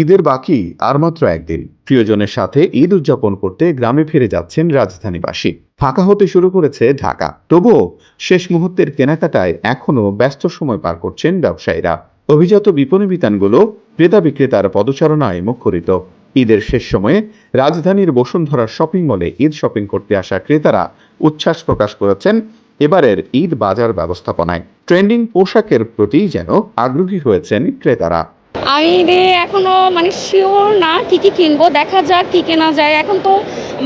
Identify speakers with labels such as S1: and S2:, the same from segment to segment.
S1: ঈদের বাকি আর মাত্র একদিন। প্রিয়জনের সাথে ঈদ উদযাপন করতে গ্রামে ফিরে যাচ্ছেন রাজধানীবাসী। ফাঁকা হতে শুরু করেছে ঢাকা। তবুও শেষ মুহূর্তের কেনাকাটায় এখনও ব্যস্ত সময় পার করছেন ব্যবসায়ীরা। অভিজাত বিপণী বিতানগুলো ক্রেতা বিক্রেতার পদচারণায় মুখরিত। ঈদের শেষ সময়ে রাজধানীর বসুন্ধরা শপিং মলে ঈদ শপিং করতে আসা ক্রেতারা উচ্ছ্বাস প্রকাশ করেছেন এবারের ঈদ বাজার ব্যবস্থাপনায়। ট্রেন্ডিং পোশাকের প্রতি যেন আগ্রহী হয়েছেন ক্রেতারা।
S2: আমি রে এখনও মানে শিওর না কি কি কিনবো, দেখা যাক কি কেনা যায়। এখন তো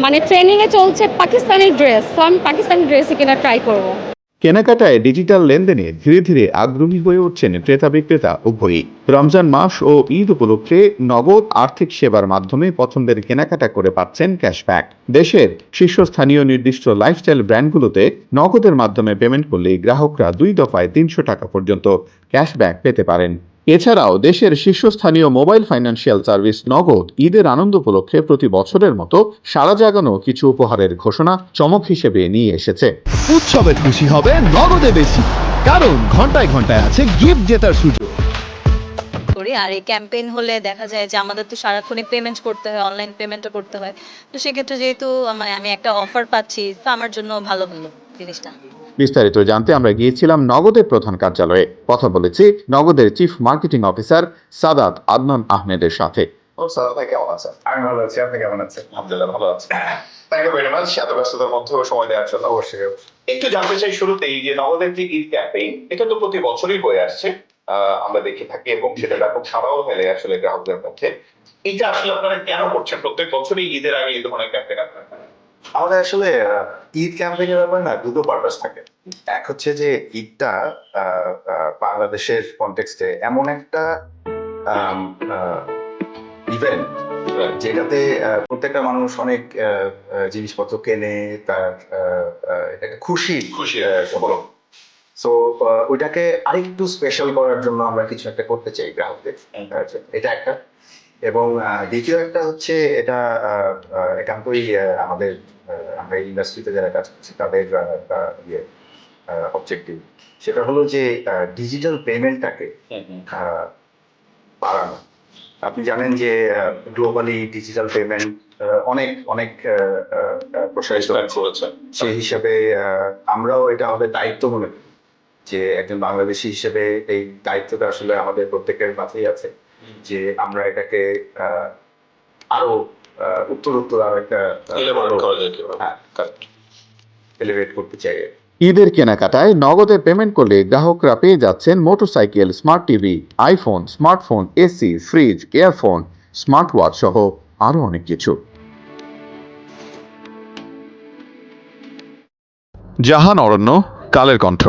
S2: মানে ট্রেনিংয়ে চলছে পাকিস্তানি ড্রেস তো আমি পাকিস্তানি ড্রেসই কেনা ট্রাই করব।
S1: কেনাকাটায় ডিজিটাল লেনদেনে ধীরে ধীরে আগ্রহী হয়ে উঠছেন ক্রেতা বিক্রেতা উভয়ই। রমজান মাস ও ঈদ উপলক্ষে নগদ আর্থিক সেবার মাধ্যমে পছন্দের কেনাকাটা করে পাচ্ছেন ক্যাশব্যাক দেশের শীর্ষস্থানীয় নির্দিষ্ট লাইফস্টাইল ব্র্যান্ডগুলোতে নগদের মাধ্যমে পেমেন্ট করলে গ্রাহকরা দুই দফায় তিনশো টাকা পর্যন্ত ক্যাশব্যাক পেতে পারেন। এছাড়াও দেশের শীর্ষস্থানীয় মোবাইল ফাইন্যান্সিয়াল সার্ভিস নগদ ঈদের আনন্দ উপলক্ষে প্রতি বছরের মতো সারা জাগানো কিছু উপহারের ঘোষণা চমক হিসেবে নিয়ে এসেছে।
S3: উৎসবে খুশি হবে নগদে বেশি কারণ ঘন্টায় ঘন্টায় আছে গিফট জেতার সুযোগ।
S4: করি আর এই ক্যাম্পেইন হলে দেখা যায় যে আমাদের তো সারাক্ষণই পেমেন্ট করতে হয় অনলাইন পেমেন্টও করতে হয়। তো সেক্ষেত্রে যেহেতু আমি একটা অফার পাচ্ছি তো আমার জন্য ভালো হলো জিনিসটা।
S1: বিস্তারিত জানতে আমরা গিয়েছিলাম নগদের প্রধান কার্যালয়ে। কথা বলেছি নগদের chief marketing officer Sadat Adnan আহমেদের সাথে।
S5: ও স্যার ভাই কেমন আছেন? আমি ভালো আছি আপনি কেমন আছেন? আলহামদুলিল্লাহ ভালো আছি। থ্যাংক ইউ ভেরি মাচ এত ব্যস্ততার মধ্যেও সময় দেওয়ার জন্য। অবশ্যই একটু জানতে চাই শুরুতেই যে নগদের যে ঈদ ক্যাম্পেইন এটা তো প্রতি বছরই হয়ে আসছে। আহ, আমরা দেখে থাকি এবং সেটা ব্যাপক সাড়াও মেলে আসলে গ্রাহকদের মধ্যে। এটা আসলে আপনারা কেন করছেন? প্রত্যেক বছরই ঈদের আগে এই ধরনের ক্যাম্পেইন আপনারা?
S6: আমাদের আসলে ঈদ ক্যাম্পেইনের ব্যাপারে না দুটো পারপাস থাকে। এক হচ্ছে যে ঈদটা বাংলাদেশের কনটেক্সটে এমন একটা ইভেন্ট যেটাতে প্রত্যেকটা মানুষ অনেক জিনিসপত্র কেনে তার এটাকে খুশি
S5: খুশি
S6: সো ওইটাকে আরেকটু স্পেশাল করার জন্য আমরা কিছু একটা করতে চাই গ্রাহকদের। আচ্ছা, এটা একটা। এবং দ্বিতীয় একটা হচ্ছে এটা একান্তই আমাদের আমরা ইন্ডাস্ট্রিতে যারা কাজ করছি তাদের ইয়ে অবজেক্টিভ সেটা হলো যে ডিজিটাল পেমেন্টটাকে বাড়ানো। আপনি জানেন যে গ্লোবালি ডিজিটাল পেমেন্ট অনেক অনেক প্রসারিত সেই হিসাবে আমরাও এটা আমাদের দায়িত্ব মনে করি যে একজন বাংলাদেশি হিসেবে এই দায়িত্বটা আসলে আমাদের প্রত্যেকের মাঝেই আছে। যে আমরা এটাকে আরও উত্তরোত্তর আরও একটা
S5: Elaborate করা যায় কীভাবে?
S6: হ্যাঁ এলিভেট করতে চাই।
S1: ঈদের কেনাকাটায় নগদে পেমেন্ট করলে গ্রাহকরা পেয়ে যাচ্ছেন motorcycle smart TV iPhone smartphone AC fridge earphone smart watch সহ আরও অনেক কিছু। জাহান অরণ্য কালের কণ্ঠ।